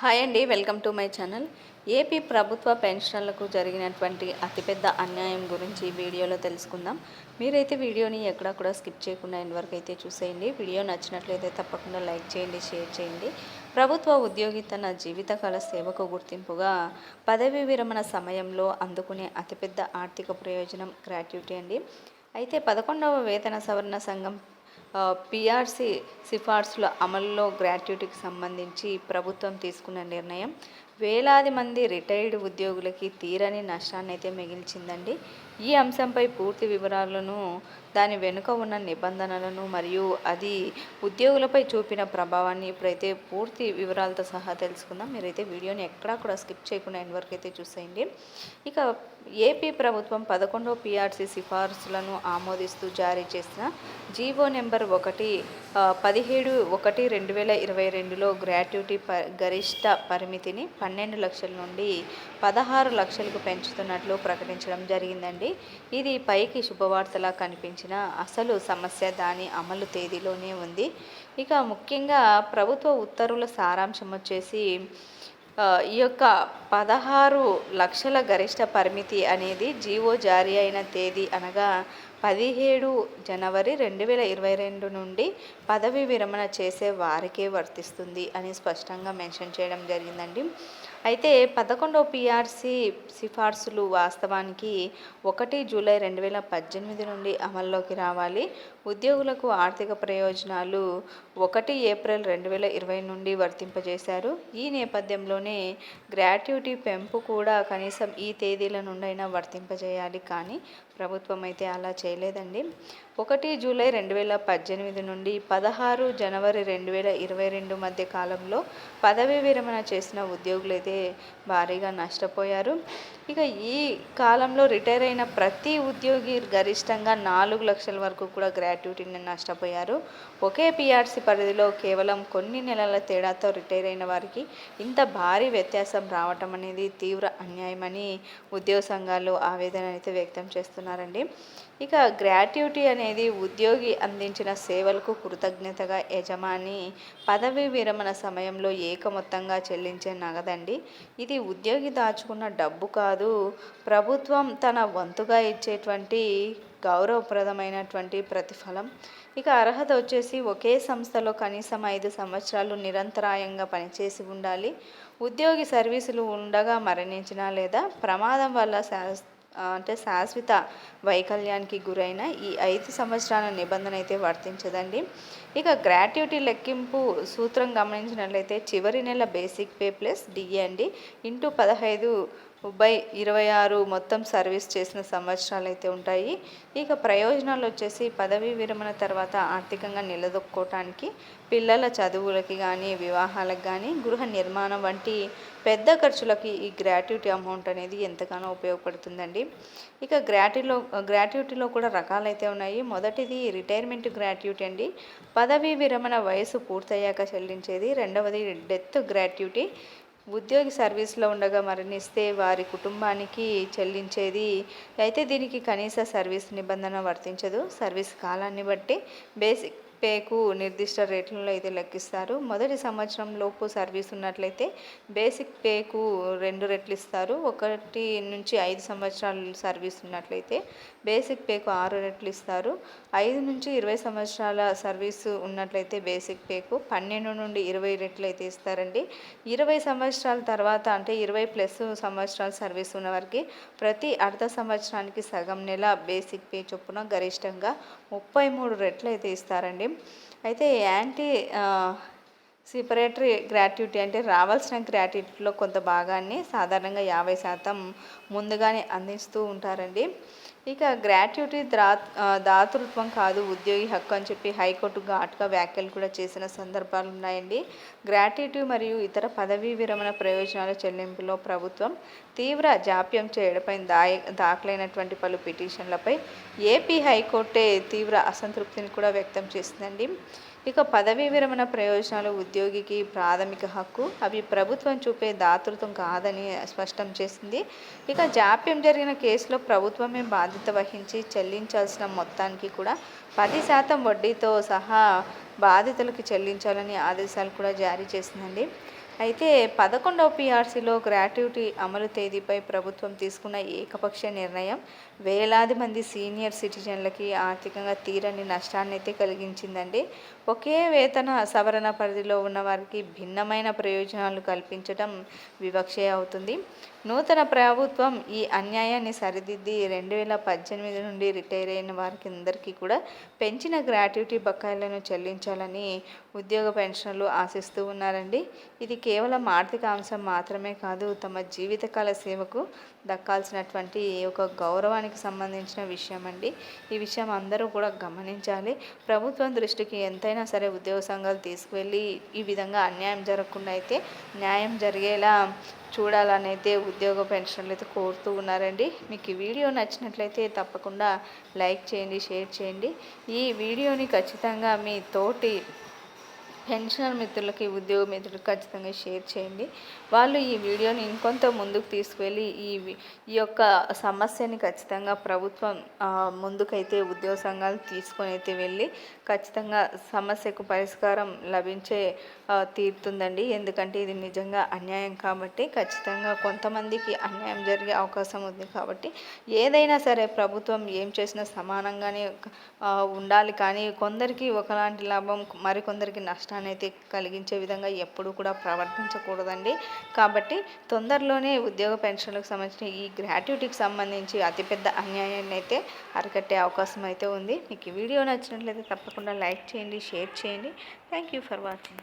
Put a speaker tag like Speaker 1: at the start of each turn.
Speaker 1: Hi అండి welcome to my channel. AP ప్రభుత్వ పెన్షన్లకు జరిగినటువంటి అతిపెద్ద అన్యాయం గురించి వీడియోలో తెలుసుకుందాం. మీరైతే వీడియోని ఎక్కడా కూడా స్కిప్ చేయకుండా ఎండ్ వరకు అయితే చూసేయండి. వీడియో నచ్చినట్లయితే తప్పకుండా లైక్ చేయండి షేర్ చేయండి. ప్రభుత్వ ఉద్యోగి తన జీవితకాల సేవకు గుర్తింపుగా పదవీ విరమణ సమయంలో అందుకునే అతిపెద్ద ఆర్థిక ప్రయోజనం గ్రాట్యుటీ అండి. అయితే పదకొండవ వేతన సవరణ సంఘం పిఆర్సి సిఫార్సుల అమలులో గ్రాట్యుటీకి సంబంధించి ప్రభుత్వం తీసుకున్న నిర్ణయం వేలాది మంది రిటైర్డ్ ఉద్యోగులకి తీరని నష్టాన్ని అయితే మిగిల్చిందండి. ఈ అంశంపై పూర్తి వివరాలను దాని వెనుక ఉన్న నిబంధనలను మరియు అది ఉద్యోగులపై చూపిన ప్రభావాన్ని ఇప్పుడైతే పూర్తి వివరాలతో సహా తెలుసుకుందాం. మీరైతే వీడియోని ఎక్కడా కూడా స్కిప్ చేయకుండా ఎండ్ వరకు అయితే చూసేయండి. ఇక ఏపీ ప్రభుత్వం పదకొండో పీఆర్సీ సిఫార్సులను ఆమోదిస్తూ జారీ చేసిన జీవో నెంబర్ ఒకటి పదిహేడు ఒకటి రెండు వేల ఇరవై రెండులో గ్రాట్యుటీ ప గరిష్ట పరిమితిని పన్నెండు లక్షల నుండి పదహారు లక్షలకు పెంచుతున్నట్లు ప్రకటించడం జరిగిందండి. ఇది పైకి శుభవార్తలా కనిపించిన అసలు సమస్య దాని అమలు తేదీలోనే ఉంది. ఇక ముఖ్యంగా ప్రభుత్వ ఉత్తర్వుల సారాంశం వచ్చేసి ఈ యొక్క పదహారు లక్షల గరిష్ట పరిమితి అనేది జీవో జారీ అయిన తేదీ అనగా పదిహేడు జనవరి రెండు వేల ఇరవై రెండు నుండి పదవి విరమణ చేసే వారికే వర్తిస్తుంది అని స్పష్టంగా మెన్షన్ చేయడం జరిగిందండి. అయితే పదకొండవ పిఆర్సి సిఫార్సులు వాస్తవానికి ఒకటి జూలై రెండు వేల పద్దెనిమిది నుండి అమల్లోకి రావాలి. ఉద్యోగులకు ఆర్థిక ప్రయోజనాలు ఒకటి ఏప్రిల్ రెండు వేల ఇరవై నుండి వర్తింపజేశారు. ఈ నేపథ్యంలోనే గ్రాట్యుటీ పెంపు కూడా కనీసం ఈ తేదీల నుండైనా వర్తింపజేయాలి. కానీ ప్రభుత్వం అయితే అలా చేయలేదండి. ఒకటి జూలై రెండు వేల పద్దెనిమిది నుండి పదహారు జనవరి రెండు వేల ఇరవై రెండు మధ్య కాలంలో పదవీ విరమణ చేసిన ఉద్యోగులైతే భారీగా నష్టపోయారు. ఇక ఈ కాలంలో రిటైర్ అయిన ప్రతి ఉద్యోగి గరిష్టంగా నాలుగు లక్షల వరకు కూడా గ్రాట్యుటీని నష్టపోయారు. ఒకే పిఆర్సీ పరిధిలో కేవలం కొన్ని నెలల తేడాతో రిటైర్ అయిన వారికి ఇంత భారీ వ్యత్యాసం రావటం అనేది తీవ్ర అన్యాయమని ఉద్యోగ సంఘాలు ఆవేదన అయితే వ్యక్తం చేస్తున్నారు చేస్తున్నారండి. ఇక గ్రాట్యుటీ అనేది ఉద్యోగి అందించిన సేవలకు కృతజ్ఞతగా యజమాని పదవి విరమణ సమయంలో ఏకమొత్తంగా చెల్లించే నగదండి. ఇది ఉద్యోగి దాచుకున్న డబ్బు కాదు ప్రభుత్వం తన వంతుగా ఇచ్చేటువంటి గౌరవప్రదమైనటువంటి ప్రతిఫలం. ఇక అర్హత వచ్చేసి ఒకే సంస్థలో కనీసం ఐదు సంవత్సరాలు నిరంతరాయంగా పనిచేసి ఉండాలి. ఉద్యోగి సర్వీసులు ఉండగా మరణించినా లేదా ప్రమాదం వల్ల అంటే శాశ్వత వైకల్యానికి గురైన ఈ ఐదు సంవత్సరాల నిబంధన అయితే వర్తించదండి. ఇక గ్రాట్యుటీ లెక్కింపు సూత్రం గమనించినట్లయితే చివరి నెల బేసిక్ పే ప్లస్ డిఏ అండి. ఇంటూ పదహైదు బై ఇరవై ఆరు మొత్తం సర్వీస్ చేసిన సంవత్సరాలు అయితే ఉంటాయి. ఇక ప్రయోజనాలు వచ్చేసి పదవీ విరమణ తర్వాత ఆర్థికంగా నిలదొక్కోవటానికి పిల్లల చదువులకి కానీ వివాహాలకు కానీ గృహ నిర్మాణం వంటి పెద్ద ఖర్చులకి ఈ గ్రాట్యుటీ అమౌంట్ అనేది ఎంతగానో ఉపయోగపడుతుందండి. ఇక గ్రాట్యుటీలో గ్రాట్యుటీలో కూడా రకాలైతే ఉన్నాయి. మొదటిది రిటైర్మెంట్ గ్రాట్యుటీ అండి. పదవీ విరమణ వయసు పూర్తయ్యాక చెల్లించేది. రెండవది డెత్ గ్రాట్యుటీ. ఉద్యోగి సర్వీస్లో ఉండగా మరణిస్తే వారి కుటుంబానికి చెల్లించేది. అయితే దీనికి కనీస సర్వీస్ నిబంధన వర్తించదు. సర్వీస్ కాలాన్ని బట్టి బేసిక్ పేకు నిర్దిష్ట రేట్లలో అయితే లెక్కిస్తారు. మొదటి సంవత్సరం లోపు సర్వీస్ ఉన్నట్లయితే బేసిక్ పేకు రెండు రెట్లు ఇస్తారు. ఒకటి నుంచి ఐదు సంవత్సరాలు సర్వీస్ ఉన్నట్లయితే బేసిక్ పేకు ఆరు రెట్లు ఇస్తారు. ఐదు నుంచి ఇరవై సంవత్సరాల సర్వీస్ ఉన్నట్లయితే బేసిక్ పేకు పన్నెండు నుండి ఇరవై రెట్లు అయితే ఇస్తారండి. ఇరవై సంవత్సరాల తర్వాత అంటే ఇరవై ప్లస్ సంవత్సరాల సర్వీస్ ఉన్న వారికి ప్రతి అర్ధ సంవత్సరానికి సగం నెల బేసిక్ పే చొప్పున గరిష్టంగా ముప్పై మూడు రెట్లు అయితే ఇస్తారండి. అయితే యాంటీ సిపరేటరీ గ్రాట్యుటీ అంటే రావాల్సిన గ్రాట్యుటీలో కొంత భాగాన్ని సాధారణంగా యాభై శాతం ముందుగానే అందిస్తూ ఉంటారండి. ఇక గ్రాట్యుటీ దా దాతృత్వం కాదు ఉద్యోగి హక్కు అని చెప్పి హైకోర్టు ఘాట్గా వ్యాఖ్యలు కూడా చేసిన సందర్భాలు ఉన్నాయండి. గ్రాట్యుటీ మరియు ఇతర పదవీ విరమణ ప్రయోజనాల చెల్లింపులో ప్రభుత్వం తీవ్ర జాప్యం చేయడంపై దాయ దాఖలైనటువంటి పలు పిటిషన్లపై ఏపీ హైకోర్టే తీవ్ర అసంతృప్తిని కూడా వ్యక్తం చేసిందండి ఇక పదవీ విరమణ ప్రయోజనాలు ఉద్యోగికి ప్రాథమిక హక్కు. అవి ప్రభుత్వం చూపే దాతృత్వం కాదని స్పష్టం చేసింది. ఇక జాప్యం జరిగిన కేసులో ప్రభుత్వమే బాధ్యత వహించి చెల్లించాల్సిన మొత్తానికి కూడా పది శాతం వడ్డీతో సహా బాధితులకు చెల్లించాలని ఆదేశాలు కూడా జారీ చేసిందండి. అయితే పదకొండవ పీఆర్సీలో గ్రాట్యుటీ అమలు తేదీపై ప్రభుత్వం తీసుకున్న ఏకపక్ష నిర్ణయం వేలాది మంది సీనియర్ సిటిజన్లకి ఆర్థికంగా తీరని నష్టాన్ని అయితే కలిగించిందండి. ఒకే వేతన సవరణ పరిధిలో ఉన్న వారికి భిన్నమైన ప్రయోజనాలు కల్పించడం వివక్షే అవుతుంది. నూతన ప్రభుత్వం ఈ అన్యాయాన్ని సరిదిద్ది రెండు వేల పద్దెనిమిది నుండి రిటైర్ అయిన వారికి అందరికీ కూడా పెంచిన గ్రాట్యుటీ బకాయిలను చెల్లించాలని ఉద్యోగ పెన్షన్లు ఆశిస్తూ ఉన్నారండి. ఇది కేవలం ఆర్థిక అంశం మాత్రమే కాదు తమ జీవితకాల సేవకు దక్కాల్సినటువంటి ఒక గౌరవానికి సంబంధించిన విషయం అండి ఈ విషయం అందరూ కూడా గమనించాలి. ప్రభుత్వం దృష్టికి ఎంతైనా సరే ఉద్యోగ సంఘాలు తీసుకువెళ్ళి ఈ విధంగా అన్యాయం జరగకుండా అయితే న్యాయం జరిగేలా చూడాలని అయితే ఉద్యోగ పెన్షన్లు అయితే కోరుతూ ఉన్నారండి. మీకు ఈ వీడియో నచ్చినట్లయితే తప్పకుండా లైక్ చేయండి షేర్ చేయండి. ఈ వీడియోని ఖచ్చితంగా మీ తోటి పెన్షనర్ మిత్రులకి ఉద్యోగ మిత్రులకు ఖచ్చితంగా షేర్ చేయండి. వాళ్ళు ఈ వీడియోని ఇంకొంత ముందుకు తీసుకువెళ్ళి ఈ ఈ యొక్క సమస్యని ఖచ్చితంగా ప్రభుత్వం ముందుకైతే ఉద్యోగ సంఘాలు తీసుకొని అయితే వెళ్ళి ఖచ్చితంగా సమస్యకు పరిష్కారం లభించే తీరుతుందండి. ఎందుకంటే ఇది నిజంగా అన్యాయం కాబట్టి ఖచ్చితంగా కొంతమందికి అన్యాయం జరిగే అవకాశం ఉంది కాబట్టి ఏదైనా సరే ప్రభుత్వం ఏం చేసినా సమానంగానే ఉండాలి. కానీ కొందరికి ఒకలాంటి లాభం మరికొందరికి నష్టం అనేది కలిగించే విధంగా ఎప్పుడు కూడా ప్రవర్తించకూడదండి. కాబట్టి తొందరలోనే ఉద్యోగ పెన్షన్లకు సంబంధించిన ఈ గ్రాట్యుటీకి సంబంధించి అతిపెద్ద అన్యాయాన్ని అయితే అరికట్టే అవకాశం అయితే ఉంది. మీకు ఈ వీడియో నచ్చినట్లయితే తప్పకుండా లైక్ చేయండి షేర్ చేయండి. Thank you for watching.